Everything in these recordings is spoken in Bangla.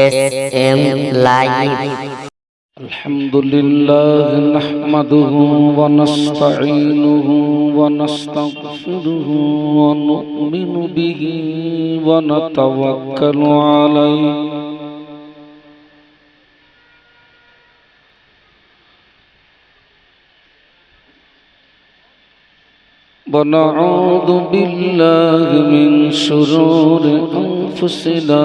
এস এম লাইভ الحمد لله نحمده ونستعينه ونستغفره ونؤمن به ونتوكل عليه ونعوذ بالله من شرور أنفسنا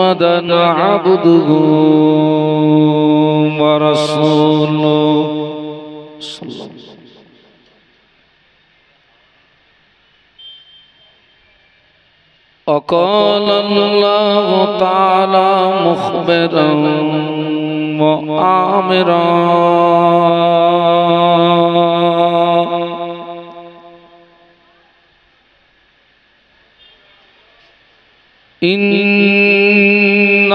محمدا عبده ورسوله صلى الله عليه وسلم وقال الله تعالى مخبرا وآمرا إن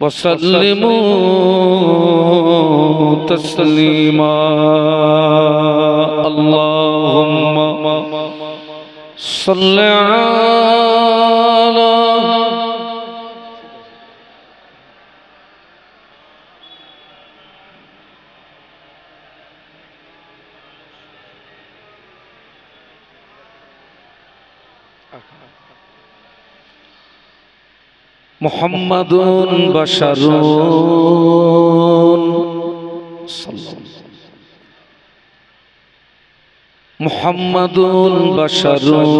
وسلموا تسليما اللهم صل على মোহাম্মদুন বাশারুন। মোহাম্মদুন বাশারুন।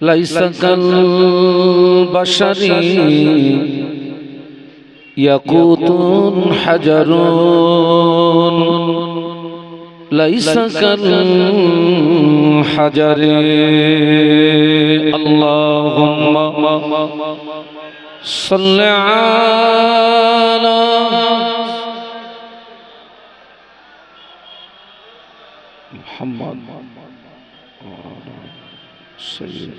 লাইসা কাল বাশারি ইয়াকুতুন হাজারুন। كالحجر اللهم صل على محمد سيد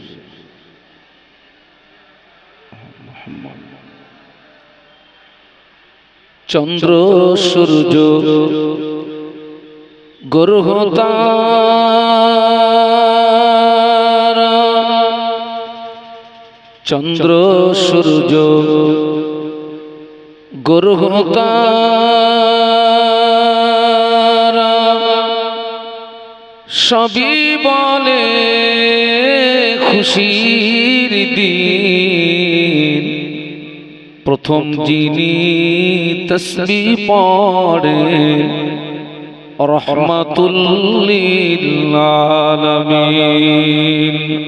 محمد চন্দ্র সূর্য গ্রহ চন্দ্র সূর্য গ্রহ সবই বলে খুশির দিন। প্রথম যিনি তসবি পড়ে رحمة للعالمين.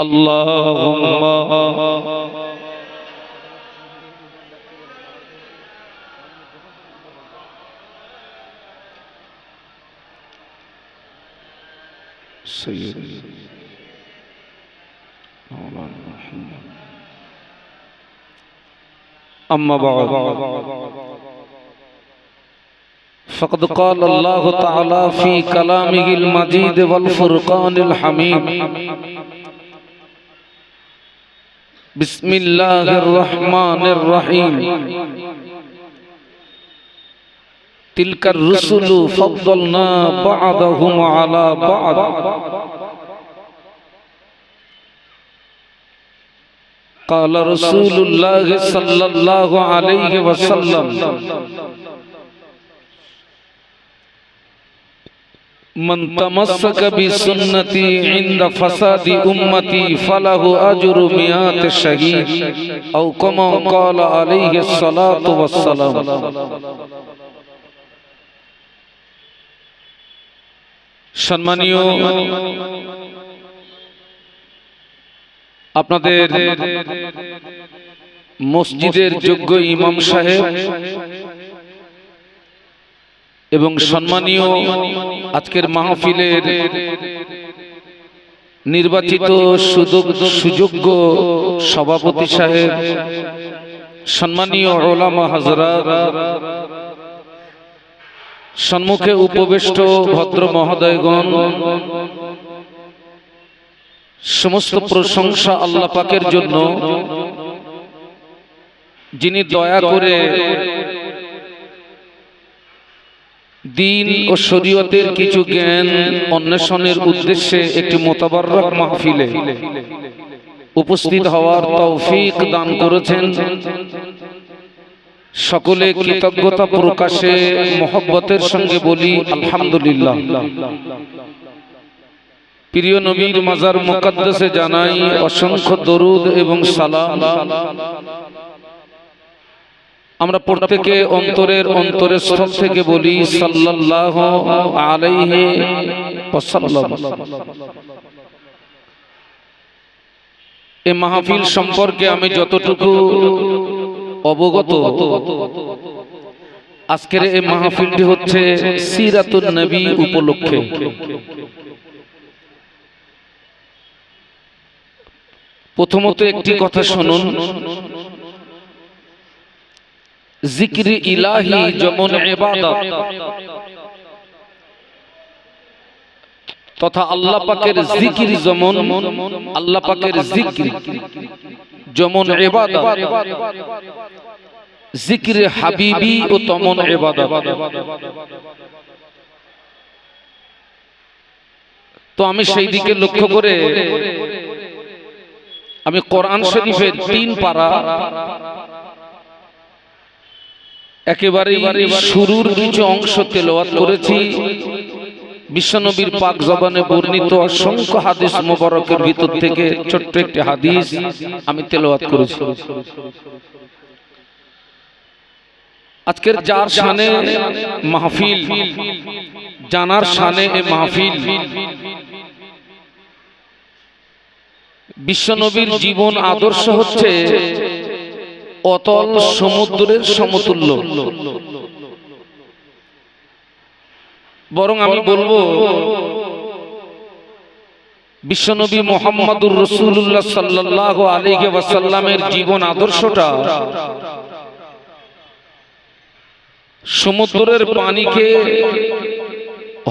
اللهم سيدي مولانا محمد أما بعد. فقد قال الله تعالى في كلامه المجيد والفرقان الحميد بسم الله الرحمن الرحيم تلك الرسل فضلنا بعضهم على بعض قال رسول الله صلى الله عليه وسلم من تمسك بسنتي عند فساد أمتي فله أجر مئات شهيد أو كما قال عليه الصلاة والسلام সম্মানীয় আপনাদের মসজিদের যোগ্য ইমাম সাহেব এবং সম্মানীয় আজকের মাহফিলের নির্বাচিত সুযোগ- সুযোগ্য সভাপতি সাহেব, সম্মানীয় ওলামা হাজরা সম্মুখে উপবিষ্ট ভদ্র মহোদয়গণ, সমস্ত প্রশংসা আল্লাহ পাকের জন্য, যিনি দয়া করে দিন ও শরীয়তের কিছু জ্ঞান অন্বেষণের উদ্দেশ্যে একটি মোতাবারক মাহফিলে উপস্থিত হওয়ার তৌফিক দান করেছেন। সকলে কৃতজ্ঞতা প্রকাশে মোহব্বতের সঙ্গে বলি আলহামদুলিল্লাহ। প্রিয় নবীর মাজার মুকাদ্দাসে জানাই অসংখ্য দরুদ এবং সালাম। আমরা প্রত্যেকে অন্তরের অন্তরের স্থল থেকে বলি সাল্লাল্লাহু আলাইহি এই মাহফিল সম্পর্কে আমি যতটুকু অবগত, আজকের এই মাহফিলটি হচ্ছে সিরাতুন নবী উপলক্ষে। প্রথমত একটি কথা শুনুন। জিক্রি ইলাহি যেমন তথা আল্লাহ পাকের জিকির যেমন, আল্লাহ পাকের জিকির যেমন ইবাদত। জিক্রে হাবিবি ও তমন ইবাদত। তো আমি সেই দিকে লক্ষ্য করে আমি কোরআন শরীফের তিন পারা একেবারে শুরুর কিছু অংশ তেলাওয়াত করেছি। বিশ্বনবীর পাক জবানে বর্ণিত অসংখ্য হাদিস মোবারকের ভিতর থেকে ছোট্ট একটি হাদিস আমি তেলাওয়াত করেছি। আজকের যার সানে মাহফিল, জানার সানে এ মাহফিল। বিশ্বনবীর জীবন আদর্শ হচ্ছে অতল সমুদ্রের সমতুল্য। বরং আমি বলব বিশ্বনবী মোহাম্মদুর রসুল্লাহ সাল্লাহ আলিকে ওয়াসাল্লামের জীবন আদর্শটা সমুদ্রের পানিকে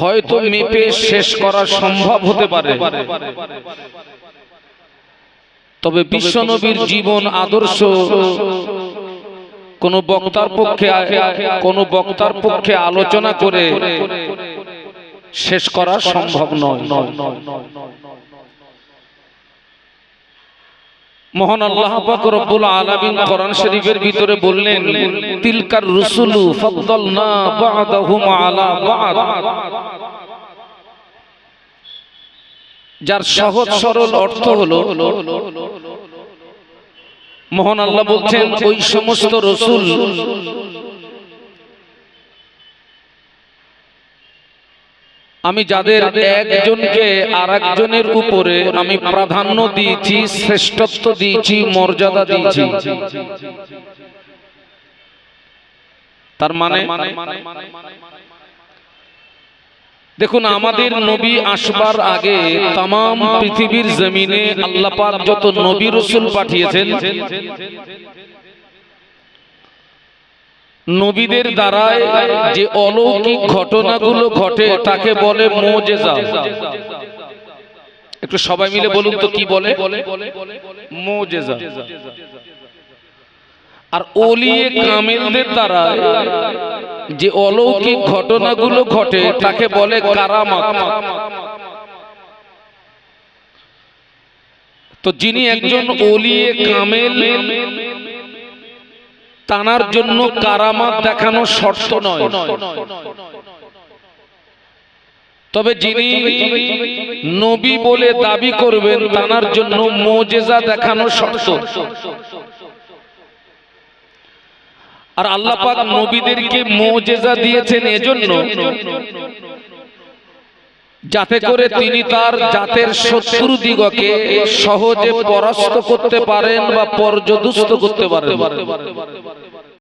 হয়তো মেপে শেষ করা সম্ভব হতে পারে। তবে বিশ্বনবীর জীবন আদর্শ। কোন বক্তার পক্ষে কোন বক্তার পক্ষে আলোচনা করে শেষ করা সম্ভব নয়। মহান আল্লাহ পাক রব্বুল আলামিন কোরআন শরীফের ভিতরে বললেন তিলকার রুসুলু ফাদ্দালনা বা'দাহুম আলা বা'দ। যার সহজ সরল অর্থ হলো মহান আল্লাহ বলছেন ওই সমস্ত রসুল আমি যাদের একজনকে আর একজনের উপরে আমি প্রাধান্য দিয়েছি শ্রেষ্ঠত্ব দিয়েছি মর্যাদা দিয়েছি। তার মানে দেখুন আমাদের নবী আসবার আগে তাম পৃথিবীর জমিনে আল্লাহ যত নবী রসুল পাঠিয়েছেন নবীদের দ্বারায় যে অলৌকিক ঘটনাগুলো ঘটে তাকে বলে মোজেজা। একটু সবাই মিলে বলুন তো কি বলে? মোজেজা। আর ওলিয়ে কামেলদের দ্বারা যে অলৌকিক ঘটনাগুলো ঘটে, তাকে বলে কারামাত। তো যিনি একজন ওলিয়ে কামেল, তানার জন্য কারামাত দেখানো শর্ত নয়। তবে যিনি নবী বলে দাবি করবেন, তানার জন্য মোজেজা দেখানো শর্ত। আর আল্লাহ পাক নবীদেরকে মোজেজা দিয়েছেন এজন্য। যাতে করে তিনি তার জাতের শত্রু দিগকে সহজে পরাস্ত করতে পারেন বা পর্যদুস্ত করতে পারেন।